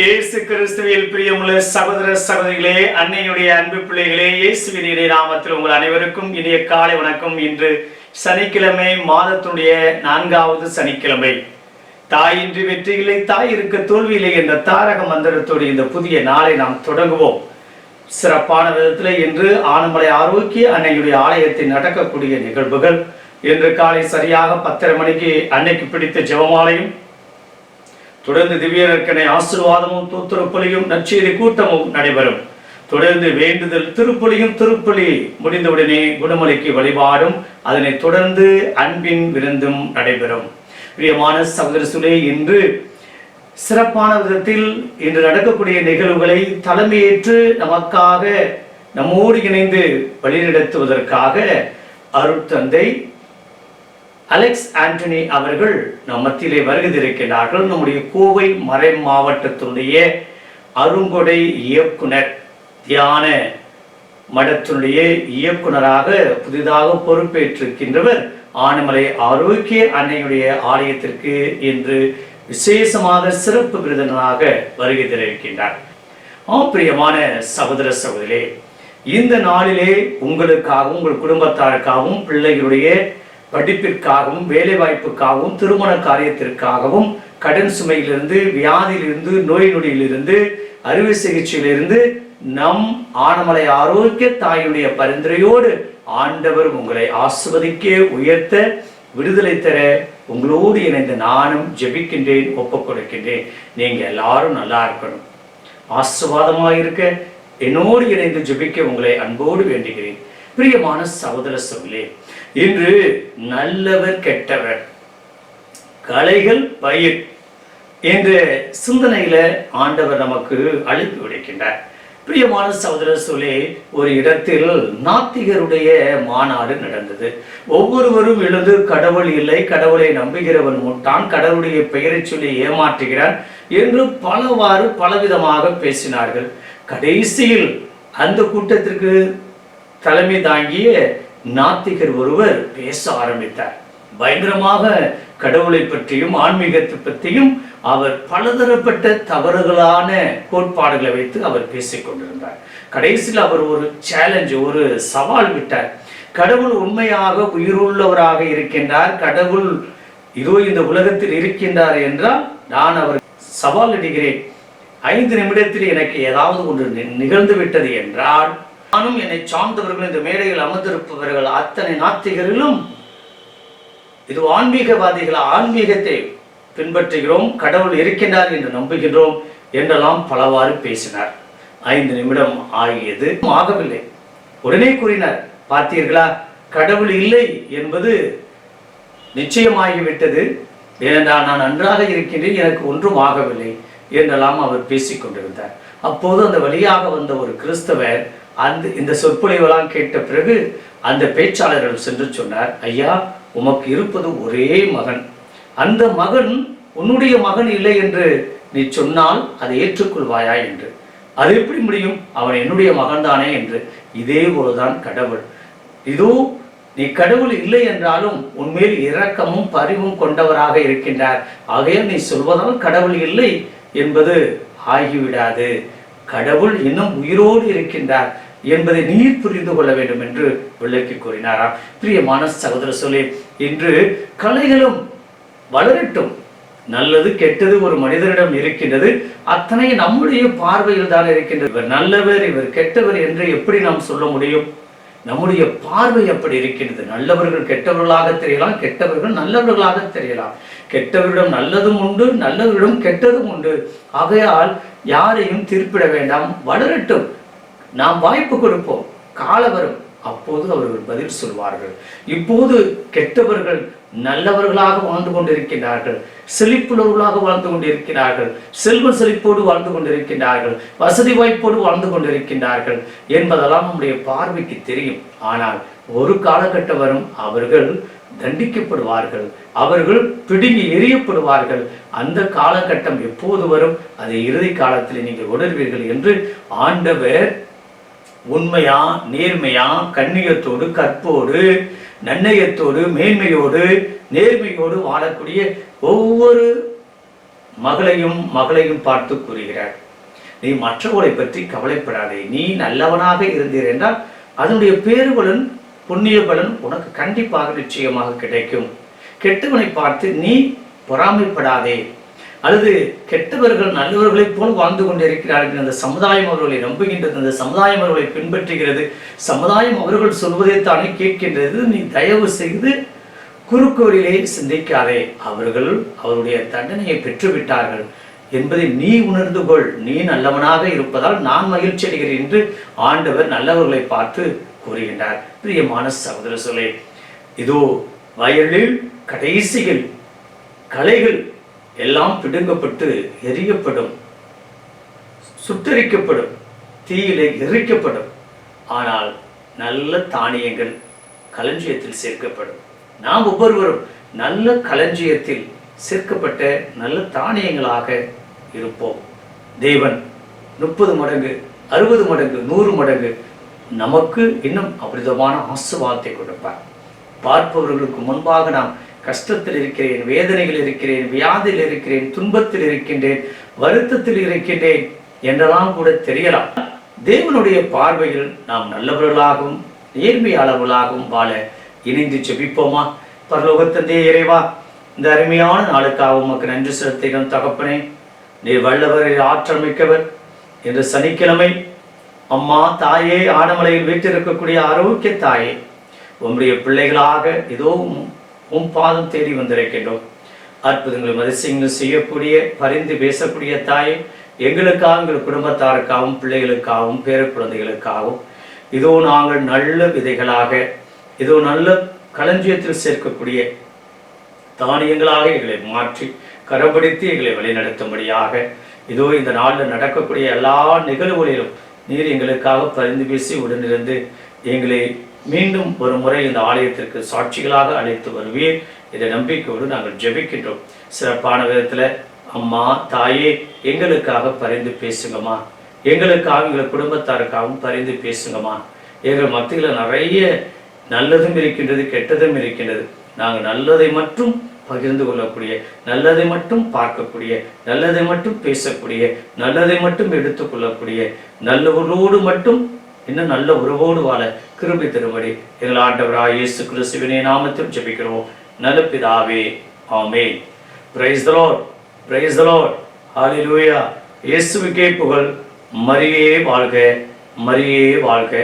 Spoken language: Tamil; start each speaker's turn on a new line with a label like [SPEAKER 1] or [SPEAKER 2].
[SPEAKER 1] இயேசு கிறிஸ்துவில் பிரியமுள்ள சகோதர சகோதரிகளே அன்னையுடைய அன்பு பிள்ளைகளே இயேசுவின் இறை நாமத்தில் உங்கள் அனைவருக்கும் இனிய காலை வணக்கம். இன்று சனிக்கிழமை மாதத்துடைய நான்காவது சனிக்கிழமை. தாயின்றி வெற்றியில்லை தாய் இருக்க தோல்வியில்லை என்ற தாரக மந்திரத்தோடு இந்த புதிய நாளை நாம் தொடங்குவோம். சிறப்பான விதத்தில் இன்று ஆனமலை ஆரோக்கிய அன்னையுடைய ஆலயத்தில் நடக்கக்கூடிய நிகழ்வுகள். இன்று காலை சரியாக பத்தரை மணிக்கு அன்னைக்கு பிடித்த ஜெபமாலையும் தொடர்ந்து திவ்யர்க்கனை ஆசீர்வாதமும் தூத்துருப்பலியும் நற்செய்தி கூட்டமும் நடைபெறும். தொடர்ந்து வேண்டுதல் திருப்பலியும் திருப்பலி முடிந்தவுடனே குணமலைக்கு வழிபாடும் அதனைத் தொடர்ந்து அன்பின் விருந்தும் நடைபெறும். பிரியமான சகோதர சுலே இன்று சிறப்பான விதத்தில் இன்று நடக்கக்கூடிய நிகழ்வுகளை தலைமையேற்று நமக்காக நம்மோடு இணைந்து வழிநடத்துவதற்காக அருட்தந்தை அலெக்ஸ் ஆண்டனி அவர்கள் நம் மத்தியிலே வருகிறதிருக்கிறார்கள். நம்முடைய கோவை மறை மாவட்டத்தினுடைய அருங்கொடை இயக்குனர் தியான மடத்தினுடைய இயக்குனராக புதிதாக பொறுப்பேற்றிருக்கின்றவர் ஆனமலை ஆரோக்கிய அன்னையுடைய ஆலயத்திற்கு இன்று விசேஷமாக சிறப்பு விருதனாக வருகை தரிருக்கின்றார் ஆப்பிரியமான சகோதர சகோதரே இந்த நாளிலே உங்களுக்காகவும் உங்கள் குடும்பத்தாருக்காகவும் பிள்ளைகளுடைய படிப்பிற்காகவும் வேலை வாய்ப்புக்காகவும் திருமண காரியத்திற்காகவும் கடன் சுமையிலிருந்து வியாதியிலிருந்து நோய் நொடியிலிருந்து அறுவை சிகிச்சையிலிருந்து நம் ஆனமலை ஆரோக்கிய தாயுடைய பரிந்துரையோடு ஆண்டவர் உங்களை ஆசிர்வதிக்க உயர்த்த விடுதலை தர உங்களோடு இணைந்து நானும் ஜெபிக்கின்றேன் ஒப்புக் கொடுக்கின்றேன். நீங்க எல்லாரும் நல்லா இருக்கணும். ஆசுவாதமாக இருக்க என்னோடு இணைந்து ஜெபிக்க உங்களை அன்போடு வேண்டுகிறேன். பிரியமான சகோதர சொல்லே இன்று நல்லவர் கெட்டவர். கலைகள் பயிர் என்ற சிந்தனையில ஆண்டவர் நமக்கு அழைப்பு விடுக்கின்றார். பிரியமான சகோதர சொல்லி ஒரு இடத்தில் நாத்திகருடைய மாநாடு நடந்தது. ஒவ்வொருவரும் எழுந்து கடவுள் இல்லை கடவுளை நம்புகிறவன் முட்டான் கடவுளுடைய பெயரை சொல்லி ஏமாற்றுகிறான் என்று பலவாறு பலவிதமாக பேசினார்கள். கடைசியில் அந்த கூட்டத்திற்கு தலைமை தாங்கிய நாத்திகர் ஒருவர் பேச ஆரம்பித்தார். பயங்கரமாக கடவுளை பற்றியும் ஆன்மீகத்தை பற்றியும் அவர் பலதரப்பட்ட தவறுகளான கோட்பாடுகளை வைத்து அவர் பேசிக் கொண்டிருந்தார். கடைசியில் அவர் ஒரு சேலஞ்சு ஒரு சவால் விட்டார். கடவுள் உண்மையாக உயிருள்ளவராக இருக்கின்றார். கடவுள் இதோ இந்த உலகத்தில் இருக்கின்றார் என்றால் நான் அவர் சவால் இடுகிறேன். ஐந்து நிமிடத்தில் எனக்கு ஏதாவது ஒன்று நி- நிகழ்ந்து விட்டது என்றால் நானும் என்னை சார்ந்தவர்கள் இந்த மேடையில் அமர்ந்திருப்பவர்கள் அத்தனை நாத்திகரிலும் இது ஆன்மீகவாதிகள் ஆன்மீகத்தை பின்பற்றுகிறோம் கடவுள் இருக்கின்றார் என்று நம்புகின்றோம் என்றெல்லாம் பலவாறு பேசினார். ஐந்து நிமிடம் ஆகியது. ஆகவில்லை. உடனே கூறினார் பார்த்தீர்களா கடவுள் இல்லை என்பது நிச்சயமாகிவிட்டது. ஏனென்றால் நான் நன்றாக இருக்கின்றேன் எனக்கு ஒன்றும் ஆகவில்லை என்றெல்லாம் அவர் பேசிக்கொண்டிருந்தார். அப்போது அந்த வழியாக வந்த ஒரு கிறிஸ்தவர் அந்த இந்த சொற்பொழிவெல்லாம் கேட்ட பிறகு அந்த பேச்சாளர்கள் சென்று சொன்னார் ஐயா உமக்கு இருப்பது ஒரே மகன். அந்த மகன் உன்னுடைய மகன் இல்லை என்று நீ சொன்னால் அதை ஏற்றுக்கொள்வாயா என்று. அது எப்படி முடியும்? அவன் என்னுடைய மகன்தானே என்று. இதே போலதான் கடவுள். இதோ நீ கடவுள் இல்லை என்றாலும் உன்மேல் இரக்கமும் பரிவும் கொண்டவராக இருக்கின்றார். ஆகையால் நீ சொல்வதால் கடவுள் இல்லை என்பது ஆகிவிடாது. கடவுள் இன்னும் உயிரோடு இருக்கின்றார் என்பதை நீர் புரிந்து கொள்ள வேண்டும் என்று விளக்கி கூறினாராம். பிரியமான சகோதர சொல்லி இன்று கலைகளும் வளரட்டும். நல்லது கெட்டது ஒரு மனிதனிடம் இருக்கின்றது. அத்தனை நம்முடைய பார்வையில் தான் இருக்கின்றது. இவர் நல்லவர் இவர் கெட்டவர் என்று எப்படி நாம் சொல்ல முடியும்? நம்முடைய பார்வை அப்படி இருக்கின்றது. நல்லவர்கள் கெட்டவர்களாக தெரியலாம் கெட்டவர்கள் நல்லவர்களாக தெரியலாம். கெட்டவரிடம் நல்லதும் உண்டு நல்லவரிடம் கெட்டதும் உண்டு. ஆகையால் யாரையும் தீர்ப்பிட வேண்டாம் வளரட்டும். நாம் வாய்ப்பு கொடுப்போம். கால வரும். அப்போது அவர்கள் பதில் சொல்வார்கள். இப்போது கெட்டவர்கள் நல்லவர்களாக வாழ்ந்து கொண்டிருக்கின்றார்கள். செழிப்புள்ளவர்களாக வாழ்ந்து கொண்டிருக்கிறார்கள். செல்வ செழிப்போடு வாழ்ந்து கொண்டிருக்கின்றார்கள். வசதி வாய்ப்போடு வாழ்ந்து கொண்டிருக்கின்றார்கள் என்பதெல்லாம் நம்முடைய பார்வைக்கு தெரியும். ஆனால் ஒரு காலகட்டம் வரும். அவர்கள் தண்டிக்கப்படுவார்கள். அவர்கள் பிடுங்கி எறியப்படுவார்கள். அந்த காலகட்டம் எப்போது வரும்? அதை இறுதி காலத்தில் நீங்கள் உணர்வீர்கள் என்று ஆண்டவர் உண்மையா நேர்மையா கண்ணியத்தோடு கற்போடு நன்னயத்தோடு மேன்மையோடு நேர்மையோடு வாழக்கூடிய ஒவ்வொரு மகளையும் மகளையும் பார்த்து கூறுகிறார். நீ மற்றவர்களை பற்றி கவலைப்படாதே. நீ நல்லவனாக இருந்தீர் என்றால் அதனுடைய பேருபலன் புண்ணிய பலன் உனக்கு கண்டிப்பாக நிச்சயமாக கிடைக்கும். கெட்டவனை பார்த்து நீ பொறாமைப்படாதே. அல்லது கெட்டவர்கள் நல்லவர்களைப் போல் வாழ்ந்து கொண்டிருக்கிறார்கள் அந்த சமுதாயம் அவர்களை நம்புகின்றது அந்த சமுதாயம் அவர்களை பின்பற்றுகிறது சமுதாயம் அவர்கள் சொல்வதைத்தானே கேட்கின்றது நீ தயவு செய்து குறுக்கோரிலே சிந்திக்காதே. அவர்கள் அவருடைய தண்டனையை பெற்றுவிட்டார்கள் என்பதை நீ உணர்ந்து கொள். நீ நல்லவனாக இருப்பதால் நான் மகிழ்ச்சி அடைகிறேன் என்று ஆண்டவர் நல்லவர்களை பார்த்து கூறுகின்றார். பிரியமான சகோதர சொல்லே இதோ வயலில் கடைசியில் களைகள் எல்லாம் பிடுங்கப்பட்டு எரியப்படும் சுட்டரிக்கப்படும் தீயிலே எரிக்கப்படும். ஆனால் நல்ல தானியங்கள் களஞ்சியத்தில் சேர்க்கப்படும். நாம் ஒவ்வொருவரும் நல்ல களஞ்சியத்தில் சேர்க்கப்பட்ட நல்ல தானியங்களாக இருப்போம். தேவன் முப்பது மடங்கு அறுபது மடங்கு நூறு மடங்கு நமக்கு இன்னும் அபரிதமான ஆசுவாதத்தை கொடுப்பார். பார்ப்பவர்களுக்கு முன்பாக நாம் கஷ்டத்தில் இருக்கிறேன் வேதனைகள் இருக்கிறேன் வியாதியில் இருக்கிறேன் துன்பத்தில் இருக்கின்றேன் வருத்தத்தில் இருக்கின்றேன் என்றெல்லாம் கூட தெரியலாம். தேவனுடைய பார்வையில் நாம் நல்லவர்களாகவும் நேர்மையாளர்களாகவும் வாழ இணைந்து செபிப்போமா பரலோகத்தந்தே இறைவா இந்த அருமையான நாளுக்காக உமக்கு நன்றி செலுத்துகிறோம் தகப்பனே. நீர் வல்லவர் ஆற்றல் மிக்கவர். இன்று சனிக்கிழமை அம்மா தாயே ஆடமலையில் வீற்றிருக்கக்கூடிய ஆரோக்கிய தாயே உம்முடைய பிள்ளைகளாக இதோ உன் உம் பாதம் தேடி வந்திருக்கின்றோம். அற்புதங்களும் அதிசயங்களும் செய்யக்கூடிய பரிந்து பேசக்கூடிய தாயே எங்களுக்காக எங்கள் குடும்பத்தாருக்காகவும் பிள்ளைகளுக்காகவும் பேர குழந்தைகளுக்காகவும் இதோ நாங்கள் நல்ல விதைகளாக இதோ நல்ல களஞ்சியத்தில் சேர்க்கக்கூடிய தானியங்களாக எங்களை மாற்றி கரப்படுத்தி எங்களை வழிநடத்தும்படியாக இதோ இந்த நாளில் நடக்கக்கூடிய எல்லா நிகழ்வுகளிலும் நீர் எங்களுக்காக பரிந்து பேசி உடனிருந்து எங்களை மீண்டும் ஒரு முறை இந்த ஆலயத்திற்கு சாட்சிகளாக அழைத்து வருவீர். இதை நம்பிக்கையோடு நாங்கள் ஜெபிக்கின்றோம். சிறப்பான விதத்தில் அம்மா தாயே எங்களுக்காக பரிந்து பேசுங்கம்மா. எங்களுக்காக எங்கள் குடும்பத்தாருக்காகவும் பரிந்து பேசுங்கம்மா. எங்கள் மத்தியில் நிறைய நல்லதும் இருக்கின்றது கெட்டதும் இருக்கின்றது. நாங்கள் நல்லதை மட்டும் பகிர்ந்து கொள்ளக்கூடிய நல்லதை மட்டும் பார்க்கக்கூடிய நல்லதை மட்டும் பேசக்கூடிய நல்லதை மட்டும் எடுத்துக்கொள்ளக்கூடிய நல்லவரோடு மட்டும் இன்னும் நல்ல உறவோடு வாழ கிருபி திருமடி எங்கள் ஆண்டவராக இயேசு கிறிஸ்துவினை நாமத்தில் ஜெபிக்கிறோம். நல்ல பிதாவே ஆமே praise the Lord praise the Lord hallelujah இயேசுவுக்கே புகழ் மரியே வாழ்க மரியே வாழ்க.